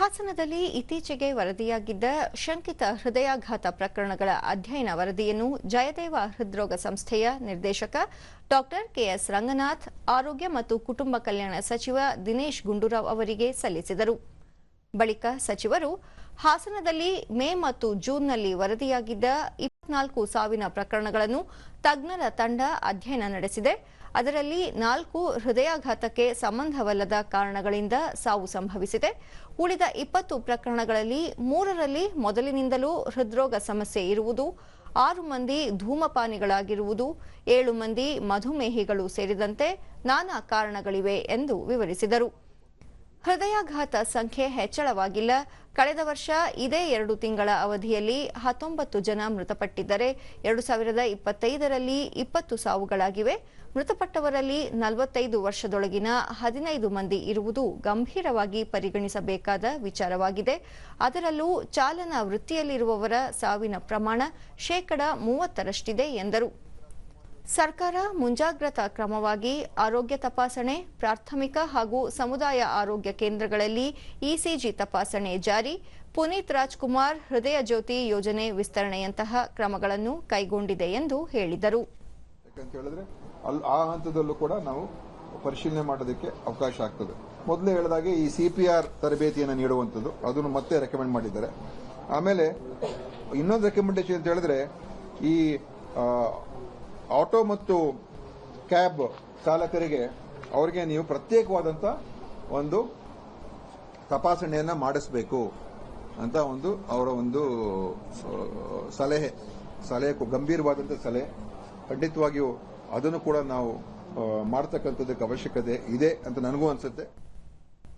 ಹಾಸನದಲ್ಲಿ ಇತ್ತೀಚೆಗೆ ವರದಿಯಾಗಿದ್ದ ಶಂಕಿತ ಹೃದಯಾಘಾತ ಪ್ರಕರಣಗಳ ಅಧ್ಯಯನ ವರದಿಯನ್ನು ಜಯದೇವ ಹೃದ್ರೋಗ ಸಂಸ್ಥೆಯ ನಿರ್ದೇಶಕ ಡಾಕ್ಟರ್ ಕೆಎಸ್ ರಂಗನಾಥ್, ಆರೋಗ್ಯ ಮತ್ತು ಕುಟುಂಬ ಕಲ್ಯಾಣ ಸಚಿವ ದಿನೇಶ್ ಗುಂಡೂರಾವ್ ಅವರಿಗೆ ಸಲ್ಲಿಸಿದರು. ಬಳಿಕ ಸಚಿವರು ಹಾಸನದಲ್ಲಿ ಮೇ ಮತ್ತು ಜೂನ್ನಲ್ಲಿ ವರದಿಯಾಗಿದ್ದ ಇಪ್ಪತ್ನಾಲ್ಕು ಸಾವಿನ ಪ್ರಕರಣಗಳನ್ನು ತಜ್ಞರ ತಂಡ ಅಧ್ಯಯನ ನಡೆಸಿದೆ. ಅದರಲ್ಲಿ ನಾಲ್ಕು ಹೃದಯಾಘಾತಕ್ಕೆ ಸಂಬಂಧವಲ್ಲದ ಕಾರಣಗಳಿಂದ ಸಾವು ಸಂಭವಿಸಿದೆ. ಉಳಿದ ಇಪ್ಪತ್ತು ಪ್ರಕರಣಗಳಲ್ಲಿ ಮೂರರಲ್ಲಿ ಮೊದಲಿನಿಂದಲೂ ಹೃದ್ರೋಗ ಸಮಸ್ಯೆ ಇರುವುದು, ಆರು ಮಂದಿ ಧೂಮಪಾನಿಗಳಾಗಿರುವುದು, ಏಳು ಮಂದಿ ಮಧುಮೇಹಿಗಳು ಸೇರಿದಂತೆ ನಾನಾ ಕಾರಣಗಳಿವೆ ಎಂದು ವಿವರಿಸಿದರು. ಹೃದಯಾಘಾತ ಸಂಖ್ಯೆ ಹೆಚ್ಚಳವಾಗಿಲ್ಲ. ಕಳೆದ ವರ್ಷ ಇದೇ ಎರಡು ತಿಂಗಳ ಅವಧಿಯಲ್ಲಿ ಹತ್ತೊಂಬತ್ತು ಜನ ಮೃತಪಟ್ಟಿದ್ದರೆ ಎರಡು ಸಾವಿರದ ಇಪ್ಪತ್ತೈದರಲ್ಲಿ ಇಪ್ಪತ್ತು ಸಾವುಗಳಾಗಿವೆ. ಮೃತಪಟ್ಟವರಲ್ಲಿ ನಲವತ್ತೈದು ವರ್ಷದೊಳಗಿನ ಹದಿನೈದು ಮಂದಿ ಇರುವುದು ಗಂಭೀರವಾಗಿ ಪರಿಗಣಿಸಬೇಕಾದ ವಿಚಾರವಾಗಿದೆ. ಅದರಲ್ಲೂ ಚಾಲನಾ ವೃತ್ತಿಯಲ್ಲಿರುವವರ ಸಾವಿನ ಪ್ರಮಾಣ ಶೇಕಡ ಮೂವತ್ತರಷ್ಟಿದೆ ಎಂದರು. ಸರ್ಕಾರ ಮುಂಜಾಗ್ರತಾ ಕ್ರಮವಾಗಿ ಆರೋಗ್ಯ ತಪಾಸಣೆ, ಪ್ರಾಥಮಿಕ ಹಾಗೂ ಸಮುದಾಯ ಆರೋಗ್ಯ ಕೇಂದ್ರಗಳಲ್ಲಿ ಇಸಿಜಿ ತಪಾಸಣೆ ಜಾರಿ. ಪುನೀತ್ ರಾಜ್ಕುಮಾರ್ ಹೃದಯ ಜ್ಯೋತಿ ಯೋಜನೆ ವಿಸ್ತರಣೆಯಂತಹ ಕ್ರಮಗಳನ್ನು ಕೈಗೊಂಡಿದೆ ಎಂದು ಹೇಳಿದರು. ಆ ಹಂತದಲ್ಲೂ ಕೂಡ ನಾವು ಪರಿಶೀಲನೆ ಮಾಡೋದಕ್ಕೆ ಅವಕಾಶ ಆಗ್ತದೆ. ಮೊದಲೇ ಹೇಳಿದಾಗೆ ಈ ಸಿ ಪಿ ಆರ್ ತರಬೇತಿಯನ್ನು ನೀಡುವಂಥದ್ದು, ಅದನ್ನು ಮತ್ತೆ ರೆಕಮೆಂಡ್ ಮಾಡಿದ್ದಾರೆ. ಆಮೇಲೆ ಇನ್ನೊಂದು ರೆಕಮೆಂಡೇಶನ್ ಅಂತ ಹೇಳಿದ್ರೆ, ಈ ಆಟೋ ಮತ್ತು ಕ್ಯಾಬ್ ಚಾಲಕರಿಗೆ ಅವರಿಗೆ ನೀವು ಪ್ರತ್ಯೇಕವಾದಂಥ ಒಂದು ತಪಾಸಣೆಯನ್ನ ಮಾಡಿಸಬೇಕು ಅಂತ ಒಂದು ಅವರ ಒಂದು ಸಲಹೆ ಸಲಹೆ ಗಂಭೀರವಾದಂಥ ಸಲಹೆ. ಖಂಡಿತವಾಗಿಯೂ ಅದನ್ನು ಕೂಡ ನಾವು ಮಾಡ್ತಕ್ಕಂಥದ್ದಕ್ಕೆ ಅವಶ್ಯಕತೆ ಇದೆ ಅಂತ ನನಗೂ ಅನ್ಸುತ್ತೆ.